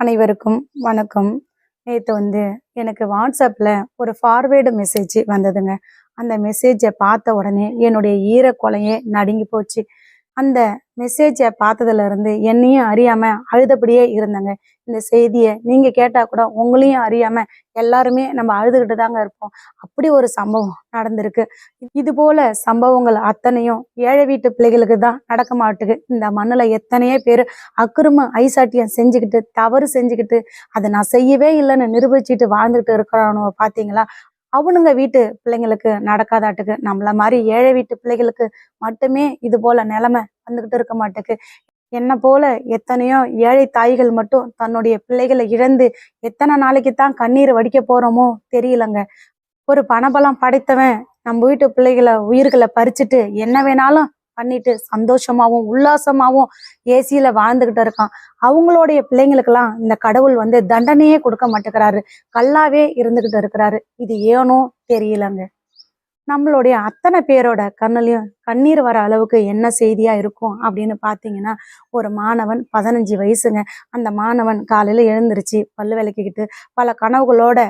அனைவருக்கும் வணக்கம். நேற்று வந்து எனக்கு வாட்ஸ்அப்பில் ஒரு ஃபார்வேர்டு மெசேஜ் வந்ததுங்க. அந்த மெசேஜை பார்த்த உடனே என்னுடைய ஈரக்கொலையே நடுங்கி போச்சு. அந்த மெசேஜை பார்த்ததுலேருந்து என்னையும் அறியாமல் அழுதபடியே இருந்தேங்க. இந்த செய்தியை நீங்கள் கேட்டால் கூட உங்களையும் அறியாமல் எல்லாருமே நம்ம அழுதுகிட்டு தாங்க இருப்போம். அப்படி ஒரு சம்பவம் நடந்திருக்கு. இது போல சம்பவங்கள் அத்தனையும் ஏழை வீட்டு பிள்ளைகளுக்கு தான் நடக்க மாட்டுக்கு இந்த மண்ணில் எத்தனையோ பேர் அக்கிரம ஐசாட்டியம் செஞ்சுக்கிட்டு தவறு செஞ்சுக்கிட்டு அதை நான் செய்யவே இல்லைன்னு நிரூபிச்சுட்டு வாழ்ந்துக்கிட்டு இருக்கிறானோ பார்த்தீங்களா? அவனுங்க வீட்டு பிள்ளைங்களுக்கு நடக்காதாட்டுக்கு. நம்மள மாதிரி ஏழை வீட்டு பிள்ளைகளுக்கு மட்டுமே இது போல நிலைமை வந்துகிட்டு இருக்க மாட்டுக்கு. என்ன போல எத்தனையோ ஏழை தாய்கள் மட்டும் தன்னுடைய பிள்ளைகளை இழந்து எத்தனை நாளைக்கு தான் கண்ணீர் வடிக்க போறோமோ தெரியலங்க. ஒரு பணபலம் படைத்தவன் நம்ம வீட்டு பிள்ளைகளை உயிர்களை பறிச்சுட்டு என்ன வேணாலும் பண்ணிட்டு சந்தோஷமாவும் உல்லாசமாவும் ஏசியில வாழ்ந்துகிட்டு இருக்கான். அவங்களுடைய பிள்ளைங்களுக்கெல்லாம் இந்த கடவுள் வந்து தண்டனையே கொடுக்க மாட்டேங்கிறாரு. கல்லாவே இருந்துகிட்டு இருக்கிறாரு. இது ஏனோ தெரியலங்க. நம்மளுடைய அத்தனை பேரோட கண்ணுலயும் கண்ணீர் வர அளவுக்கு என்ன செய்தியா இருக்கும் அப்படின்னு பார்த்தீங்கன்னா ஒரு மாணவன் பதினஞ்சு வயசுங்க. அந்த மாணவன் காலையில எழுந்திருச்சு பல்லு விளக்கிக்கிட்டு பல கனவுகளோட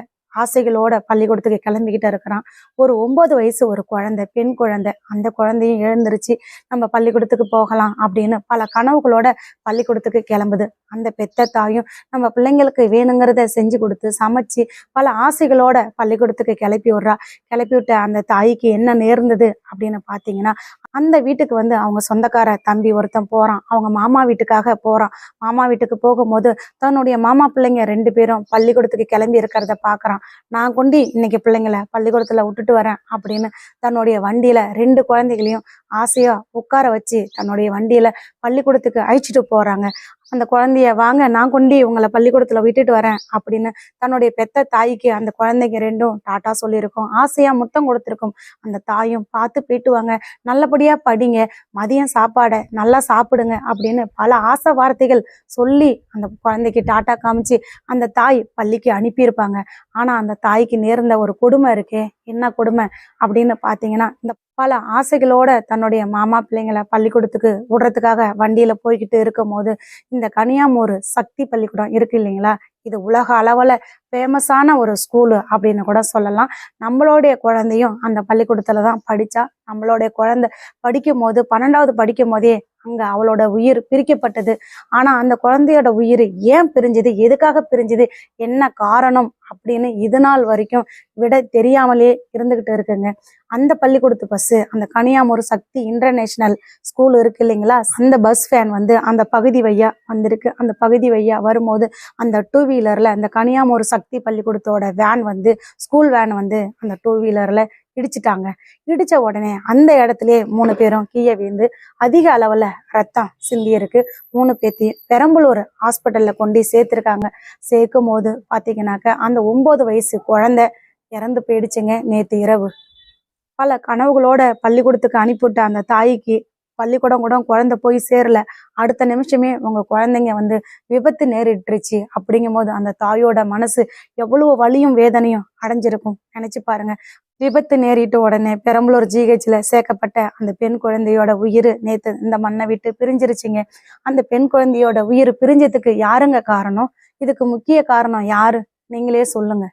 ஆசைகளோட பள்ளிக்கூடத்துக்கு கிளம்பிக்கிட்டு இருக்கிறான். ஒரு ஒன்பது வயசு ஒரு குழந்தை பெண் குழந்தை. அந்த குழந்தையும் எழுந்திருச்சு நம்ம பள்ளிக்கூடத்துக்கு போகலாம் அப்படின்னு பல கனவுகளோட பள்ளிக்கூடத்துக்கு கிளம்புது. அந்த பெத்த தாயும் நம்ம பிள்ளைங்களுக்கு வேணுங்கிறத செஞ்சு கொடுத்து சமைச்சு பல ஆசைகளோட பள்ளிக்கூடத்துக்கு கிளப்பி விடுறா. கிளப்பி விட்ட அந்த தாய்க்கு என்ன நேர்ந்தது அப்படின்னு பார்த்தீங்கன்னா அந்த வீட்டுக்கு வந்து அவங்க சொந்தக்கார தம்பி ஒருத்தன் போகிறான் அவங்க மாமா வீட்டுக்காக போகிறான் மாமா வீட்டுக்கு போகும்போது தன்னுடைய மாமா பிள்ளைங்க ரெண்டு பேரும் பள்ளிக்கூடத்துக்கு கிளம்பி இருக்கிறத பார்க்குறான். நான் கொண்டு இன்னைக்கு பிள்ளைங்களை பள்ளிக்கூடத்துல விட்டுட்டு வரேன் அப்படின்னு தன்னுடைய வண்டியில ரெண்டு குழந்தைகளையும் ஆசையா உட்கார வச்சு தன்னுடைய வண்டியில பள்ளிக்கூடத்துக்கு அழைச்சிட்டு போறாங்க. அந்த குழந்தைய வாங்க நான் கொண்டு உங்களை பள்ளிக்கூடத்துல விட்டுட்டு வரேன் அப்படின்னு தன்னுடைய பெத்த தாய்க்கு அந்த குழந்தைங்க ரெண்டும் டாட்டா சொல்லியிருக்கும். ஆசையா முத்தம் கொடுத்துருக்கும். அந்த தாயும் பார்த்து போயிட்டு வாங்க நல்லபடியா படிங்க மதியம் சாப்பாடை நல்லா சாப்பிடுங்க அப்படின்னு பல ஆசை வார்த்தைகள் சொல்லி அந்த குழந்தைக்கு டாட்டா காமிச்சு அந்த தாய் பள்ளிக்கு அனுப்பியிருப்பாங்க. ஆனா அந்த தாய்க்கு நேர்ந்த ஒரு கொடுமை இருக்கே. என்ன கொடுமை அப்படின்னு பார்த்தீங்கன்னா இந்த பல ஆசைகளோட தன்னுடைய மாமா பிள்ளைங்களை பள்ளிக்கூடத்துக்கு விடுறதுக்காக வண்டியில போய்கிட்டு இருக்கும் போது இந்த கனியாமூர் சக்தி பள்ளிக்கூடம் இருக்கு இல்லைங்களா? இது உலக அளவில் ஃபேமஸான ஒரு ஸ்கூலு அப்படின்னு கூட சொல்லலாம். நம்மளுடைய குழந்தையும் அந்த பள்ளிக்கூடத்துல தான் படிச்சா நம்மளுடைய குழந்தை படிக்கும் போது பன்னெண்டாவது படிக்கும் போதே அங்க அவளோட உயிர் பிரிக்கப்பட்டது. ஆனா அந்த குழந்தையோட உயிர் ஏன் பிரிஞ்சுது? எதுக்காக பிரிஞ்சுது? என்ன காரணம்? அப்படின்னு இது நாள் வரைக்கும் விட தெரியாமலே இருந்துகிட்டு இருக்குங்க. அந்த பள்ளிக்கூடத்து பஸ் அந்த கனியாமூர் சக்தி இன்டர்நேஷனல் ஸ்கூல் இருக்கு இல்லைங்களா? அந்த பஸ் ஃபேன் வந்து அந்த பகுதி வழியா வந்திருக்கு. அந்த பகுதி வழியா வரும்போது அந்த டூ வீலர்ல அந்த கனியாமூர் சக்தி பள்ளிக்கூடத்தோட வேன் வந்து ஸ்கூல் வேன் வந்து அந்த டூ வீலர்ல இடிச்சிட்டாங்க. இடிச்ச உடனே அந்த இடத்துலயே மூணு பேரும் கீழே விழுந்து அதிக அளவுல ரத்தம் சிந்தி இருக்கு. மூணு பேர்த்தையும் பெரம்பலூர் ஹாஸ்பிட்டல்ல கொண்டு சேர்த்திருக்காங்க. சேர்க்கும் போது பாத்தீங்கன்னாக்க அந்த ஒன்பது வயசு குழந்தை இறந்து போயிடுச்சுங்க நேத்து இரவு. பல கனவுகளோட பள்ளிக்கூடத்துக்கு அனுப்பிவிட்ட அந்த தாய்க்கு பள்ளிக்கூடம் கூட குழந்தை போய் சேரல. அடுத்த நிமிஷமே உங்க குழந்தைங்க வந்து விபத்து நேரிட்டுருச்சு அப்படிங்கும் போது அந்த தாயோட மனசு எவ்வளவு வலியும் வேதனையும் அடைஞ்சிருக்கும். நினைச்சு பாருங்க. விபத்து நேரிட்ட உடனே பெரம்பலூர் ஜிஹெச்ல சேர்க்கப்பட்ட அந்த பெண் குழந்தையோட உயிர் நேற்று இந்த மண்ணை விட்டு பிரிஞ்சிருச்சிங்க. அந்த பெண் குழந்தையோட உயிர் பிரிஞ்சதுக்கு யாருங்க காரணம்? இதுக்கு முக்கிய காரணம் யாரு? நீங்களே சொல்லுங்க.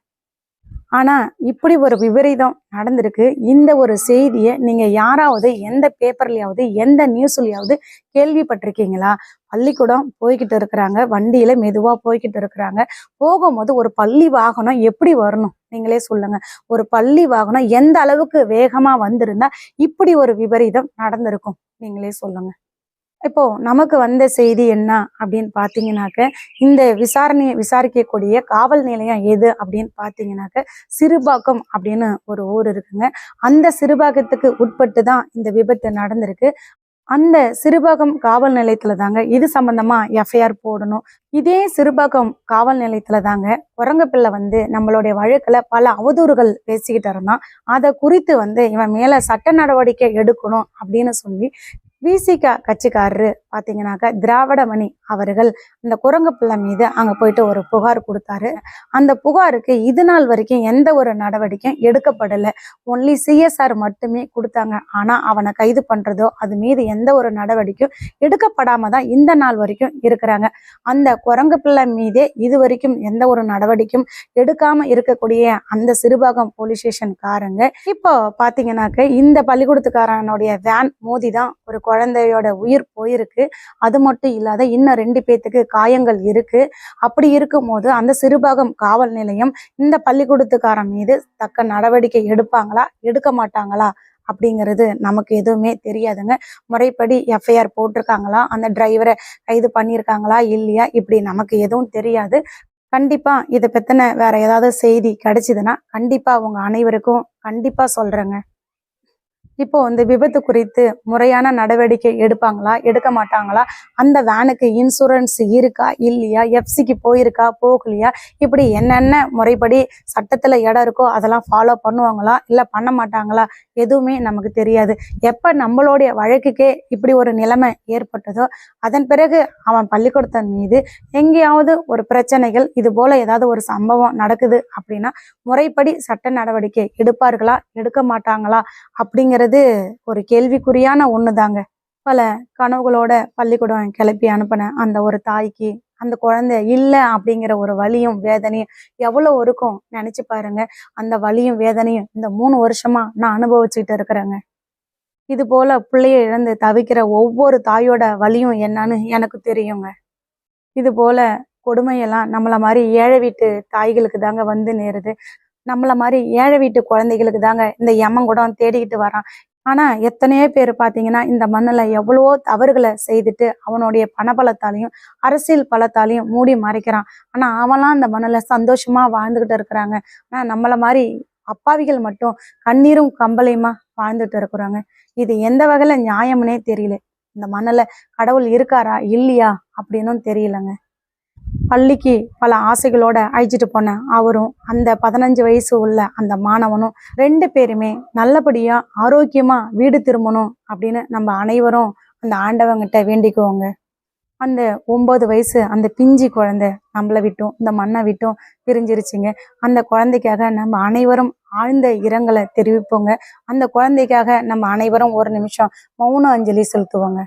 ஆனா இப்படி ஒரு விபரீதம் நடந்திருக்கு. இந்த ஒரு செய்தியை நீங்க யாராவது எந்த பேப்பர்லயாவது எந்த நியூஸ்லயாவது கேள்விப்பட்டிருக்கீங்களா? பள்ளிக்கூடம் போய்கிட்டு இருக்கிறாங்க. வண்டியில மெதுவா போய்கிட்டு இருக்கிறாங்க. போகும்போது ஒரு பள்ளி வாகனம் எப்படி வரணும்? நீங்களே சொல்லுங்க. ஒரு பள்ளி வாகனம் எந்த அளவுக்கு வேகமா வந்திருந்தா இப்படி ஒரு விபரீதம் நடந்திருக்கும்? நீங்களே சொல்லுங்க. இப்போ நமக்கு வந்த செய்தி என்ன அப்படின்னு பார்த்தீங்கன்னாக்க இந்த விசாரணையை விசாரிக்கக்கூடிய காவல் நிலையம் எது அப்படின்னு பார்த்தீங்கன்னாக்க சிறுபாக்கம் அப்படின்னு ஒரு ஊர் இருக்குங்க. அந்த சிறுபாக்கத்துக்கு உட்பட்டு தான் இந்த விபத்து நடந்திருக்கு. அந்த சிறுபாகம் காவல் நிலையத்துல தாங்க இது சம்பந்தமா எஃப்ஐஆர் போடணும். இதே சிறுபாகம் காவல் நிலையத்துல தாங்க குரங்கப்பிள்ளை வந்து நம்மளுடைய வழக்குல பல அவதூறுகள் பேசிக்கிட்டு இருந்தான். அதை குறித்து வந்து இவன் மேல சட்ட நடவடிக்கை எடுக்கணும் அப்படின்னு சொல்லி விசிக கட்சிக்காரரு பாத்தீங்கன்னாக்கா திராவிடமணி அவர்கள் இந்த குரங்கு பிள்ளை மீது அங்கே போயிட்டு ஒரு புகார் கொடுத்தாரு. அந்த புகாருக்கு இது நாள் வரைக்கும் எந்த ஒரு நடவடிக்கையும் எடுக்கப்படலை. ஒன்லி சிஎஸ்ஆர் மட்டுமே கொடுத்தாங்க. ஆனால் அவனை கைது பண்ணுறதோ அது மீது எந்த ஒரு நடவடிக்கையும் எடுக்கப்படாம தான் இந்த நாள் வரைக்கும் இருக்கிறாங்க. அந்த குரங்கு பிள்ளை மீதே இது வரைக்கும் எந்த ஒரு நடவடிக்கையும் எடுக்காமல் இருக்கக்கூடிய அந்த சிறுபாகம் போலீஸ் ஸ்டேஷன் காரங்க. இப்போ பார்த்தீங்கன்னாக்க இந்த பள்ளிக்கூடத்துக்காரனுடைய வேன் மோதி தான் ஒரு குழந்தையோட உயிர் போயிருக்கு. அது மட்டும் இல்லாத இன்னும் ரெண்டு பேத்துக்கு காயங்கள் இருக்கு. அப்படி இருக்கும்போது அந்த சிறுபாகம் காவல் நிலையம் இந்த பள்ளிக்கூடத்துக்காரன் மீது தக்க நடவடிக்கை எடுப்பாங்களா? எடுக்க மாட்டாங்களா? அப்படிங்கிறது நமக்கு எதுவுமே தெரியாதுங்க. முறைப்படி எஃப்ஐஆர் போட்டிருக்காங்களா? அந்த டிரைவரை கைது பண்ணியிருக்காங்களா? இல்லையா? இப்படி நமக்கு எதுவும் தெரியாது. கண்டிப்பாக இதை பற்றின வேற ஏதாவது செய்தி கிடைச்சிதுன்னா கண்டிப்பாக அவங்க அனைவருக்கும் கண்டிப்பாக சொல்கிறேங்க இப்போ வந்து விபத்து குறித்து முறையான நடவடிக்கை எடுப்பாங்களா? எடுக்க மாட்டாங்களா? அந்த வேனுக்கு இன்சூரன்ஸ் இருக்கா? இல்லையா? எஃப்சிக்கு போயிருக்கா? போகலையா? இப்படி என்னென்ன முறைப்படி சட்டத்தில் இடம் இருக்கோ அதெல்லாம் ஃபாலோ பண்ணுவாங்களா? இல்லை பண்ண மாட்டாங்களா? எதுவுமே நமக்கு தெரியாது. எப்போ நம்மளுடைய வழக்குக்கே இப்படி ஒரு நிலைமை ஏற்பட்டதோ அதன் பிறகு அவன் பள்ளிக்கூடத்தின் மீது எங்கேயாவது ஒரு பிரச்சனைகள் இது போல ஏதாவது ஒரு சம்பவம் நடக்குது அப்படின்னா முறைப்படி சட்ட நடவடிக்கை எடுப்பார்களா? எடுக்க மாட்டாங்களா? அப்படிங்கிறது ஒரு கேள்விக்குறியான ஒண்ணுதாங்க. பல கனவுகளோட பள்ளிக்கூடம் கிளப்பி அனுப்பின அந்த ஒரு தாய்க்கு அந்த குழந்தை இல்லை அப்படிங்கிற ஒரு வலியும் வேதனையும் எவ்வளவு இருக்கும் நினைச்சு பாருங்க. அந்த வலியும் வேதனையும் இந்த மூணு வருஷமா நான் அனுபவிச்சுட்டு இருக்கிறேங்க. இது போல பிள்ளைய இழந்து தவிக்கிற ஒவ்வொரு தாயோட வலியும் என்னன்னு எனக்கு தெரியுங்க. இது போல கொடுமையெல்லாம் நம்மள மாதிரி ஏழை வீட்டு தாய்களுக்கு தாங்க வந்து நேருது. நம்மள மாதிரி ஏழை வீட்டு குழந்தைகளுக்கு தாங்க இந்த யமங்குடம் தேடிக்கிட்டு வரான். ஆனா எத்தனையோ பேர் பாத்தீங்கன்னா இந்த மண்ணில் எவ்வளவோ தவறுகளை செய்துட்டு அவனுடைய பணபலத்தாலையும் அரசியல் பலத்தாலையும் மூடி மறைக்கிறான். ஆனா அவன்லாம் இந்த மண்ணில் சந்தோஷமா வாழ்ந்துகிட்டு இருக்கிறாங்க. ஆனா நம்மள மாதிரி அப்பாவிகள் மட்டும் கண்ணீரும் கம்பளையுமா வாழ்ந்துட்டு இருக்கிறாங்க. இது எந்த வகையில நியாயம்னே தெரியல. இந்த மண்ணில் கடவுள் இருக்காரா இல்லையா அப்படின்னும் தெரியலங்க. பள்ளிக்கு பல ஆசைகளோட அழைச்சிட்டு போன அவரும் அந்த பதினஞ்சு வயசு உள்ள அந்த மாணவனும் ரெண்டு பேருமே நல்லபடியாக ஆரோக்கியமாக வீடு திரும்பணும் அப்படின்னு நம்ம அனைவரும் அந்த ஆண்டவங்கிட்ட வேண்டிக்குவோங்க அந்த ஒம்பது வயசு அந்த பிஞ்சி குழந்தை நம்மளை விட்டும் இந்த மண்ணை விட்டும் பிரிஞ்சிருச்சுங்க. அந்த குழந்தைக்காக நம்ம அனைவரும் ஆழ்ந்த இரங்கலை தெரிவிப்போங்க. அந்த குழந்தைக்காக நம்ம அனைவரும் ஒரு நிமிஷம் மௌன அஞ்சலி செலுத்துவோங்க.